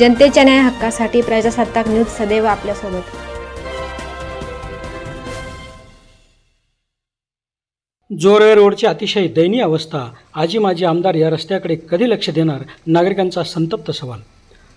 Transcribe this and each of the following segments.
जनतेच्या न्याय हक्कासाठी प्रजासत्ताक न्यूज सदैव आपल्यासोबत. जोरवे रोडची अतिशय दयनीय अवस्था. आजी माजी आमदार या रस्त्याकडे कधी लक्ष देणार? नागरिकांचा संतप्त सवाल.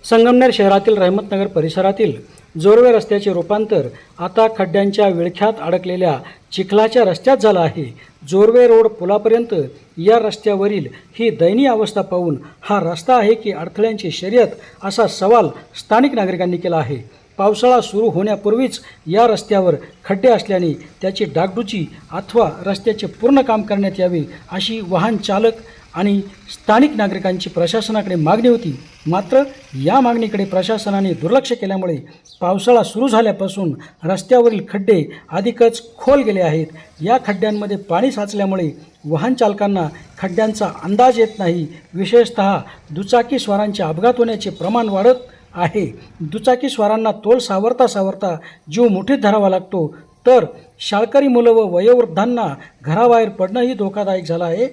संगमनेर शहरातील रहमतनगर परिसरातील जोरवे रस्त्याचे रूपांतर आता खड्ड्यांच्या विळख्यात अडकलेल्या चिखलाच्या रस्त्यात झालं आहे. जोरवे रोड पुलापर्यंत या रस्त्यावरील ही दयनीय अवस्था पाहून हा रस्ता आहे की अडथळ्यांची शर्यत असा सवाल स्थानिक नागरिकांनी केला आहे. पावसाळा सुरू होण्यापूर्वीच या रस्त्यावर खड्डे असल्याने त्याची डागडुजी अथवा रस्त्याचे पूर्ण काम करण्यात यावे अशी वाहन चालक आणि स्थानिक नागरिकांची प्रशासनाकडे मागणी होती. मात्र या मागणीकडे प्रशासनाने दुर्लक्ष केल्यामुळे पावसाळा सुरू झाल्यापासून रस्त्यावरील खड्डे अधिकच खोल गेले आहेत. या खड्ड्यांमध्ये पाणी साचल्यामुळे वाहन चालकांना खड्ड्यांचा अंदाज येत नाही. विशेषतः दुचाकी स्वारांचे अपघात होण्याचे प्रमाण वाढत आहे. दुचाकी स्वारांना तोल सावरता सावरता जीव मुठीत धरावा लागतो. तर शाळकरी मुलं व वयोवृद्धांना घराबाहेर पडणंही धोकादायक झालं आहे.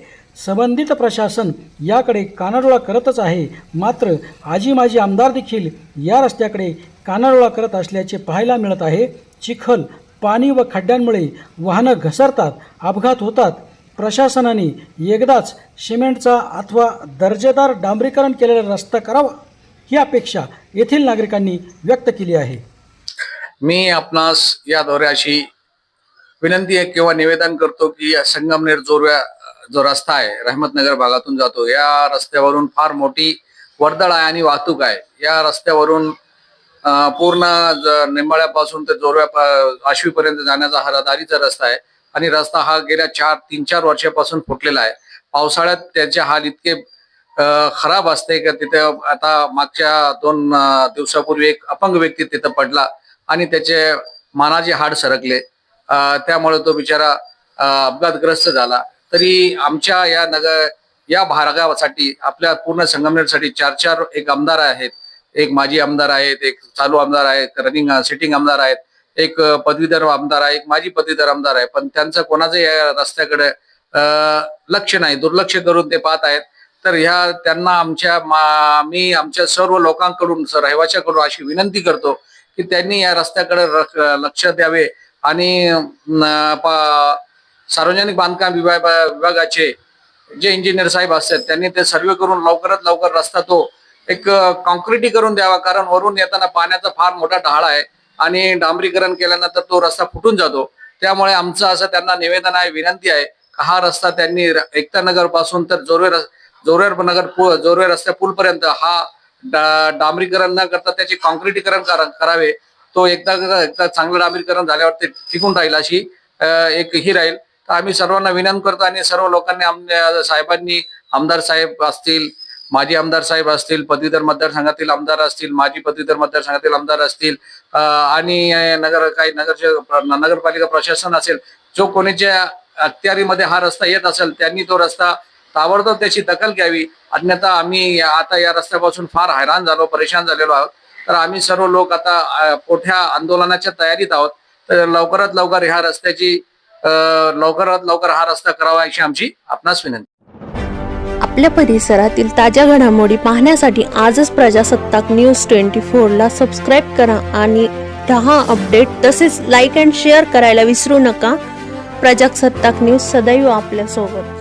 संबंधित प्रशासन याकडे कानाडोळा करतच आहे. मात्र आजी माजी आमदार देखील या रस्त्याकडे कानाडोळा करत असल्याचे पाहायला मिळत आहे. चिखल पाणी व खड्ड्यांमुळे वाहनं घसरतात अपघात होतात. प्रशासनाने एकदाच सिमेंटचा अथवा दर्जेदार डांबरीकरण केलेला रस्ता करावा ही अपेक्षा येथील नागरिकांनी व्यक्त केली आहे. मी आपणास या दौऱ्याशी विनंती किंवा निवेदन करतो की या संगमनेर जोरव्या जो रस्ता आहे रहमतनगर भागातून जातो. या रस्त्यावरून फार मोठी वर्दळ आहे आणि वाहतूक आहे. या रस्त्यावरून पूर्ण निंबाळ्यापासून ते जोरव्या आशवीपर्यंत जाण्याचा हा रहदारीचा रस्ता आहे. आणि रस्ता हा गेल्या चार तीन चार वर्षापासून फुटलेला आहे. पावसाळ्यात त्याचे हाल इतके खराब असते का तिथे आता मागच्या दोन दिवसापूर्वी एक अपंग व्यक्ती तिथं पडला आणि त्याचे मानाचे हाड सरकले. त्यामुळे तो बिचारा अपघातग्रस्त झाला. तरी आमच्या या नगर या भागासाठी आपल्या पूर्ण संगमनेरसाठी चार चार एक आमदार आहेत. एक माजी आमदार आहेत एक चालू आमदार आहेत रनिंग सिटिंग आमदार आहेत एक पदवीधर आमदार आहे एक माजी पदवीधर आमदार आहे. पण त्यांचं कोणाचं या रस्त्याकडे लक्ष नाही दुर्लक्ष करून ते पाहत आहेत. तर ह्या त्यांना आमच्या मी आमच्या सर्व लोकांकडून स- रहिवाशाकडून अशी विनंती करतो की त्यांनी या रस्त्याकडे लक्ष द्यावे आणि सार्वजनिक बांधकाम विभाग विभागाचे जे इंजिनियर साहेब असतात त्यांनी ते सर्वे करून लवकरात लवकर रस्ता तो एक कॉन्क्रिटीकरण द्यावा. कारण वरून येताना पाण्याचा फार मोठा ढाळ आहे आणि डांबरीकरण केल्यानंतर तो रस्ता फुटून जातो. त्यामुळे आमचं असं त्यांना निवेदन आहे विनंती आहे हा रस्ता त्यांनी र- एकता नगरपासून तर जोरवे रस- जोरवे नगर पु- जोरवे रस्त्या पूलपर्यंत हा डांबरीकरण न करता त्याचे कॉन्क्रिटीकरण करा- करावे. तो एकदा एकदा चांगलं डांबरीकरण झाल्यावर ते टिकून राहील अशी एक ही राहील. तर आम्ही सर्वांना विनंती करतो आणि सर्व लोकांनी आमच्या साहेबांनी आमदार साहेब असतील माजी आमदार साहेब असतील पदवीधर मतदारसंघातील आमदार असतील माजी पदवीधर मतदारसंघातील आमदार असतील आणि नगर काही नगरचे नगरपालिका प्रशासन असेल जो कोणीच्या अखत्यारीमध्ये हा रस्ता येत असेल त्यांनी तो रस्ता ताबडतोब त्याची दखल घ्यावी. अन्यथा आम्ही आता या रस्त्यापासून फार हैराण झालो परेशान झालेलो आहोत. तर आम्ही सर्व लोक आता मोठ्या आंदोलनाच्या तयारीत आहोत. तर लवकरात लवकर ह्या रस्त्याची लवकरात लवकर हा रस्ता करावा अशी आमची आपणास विनंती. आपल्या परिसरातील ताज्या घडामोडी पाहण्यासाठी आजच प्रजासत्ताक न्यूज ट्वेंटी फोरला सबस्क्राईब करा आणि दहा अपडेट तसेच लाईक अँड शेअर करायला विसरू नका. प्रजासत्ताक न्यूज सदैव आपल्यासोबत.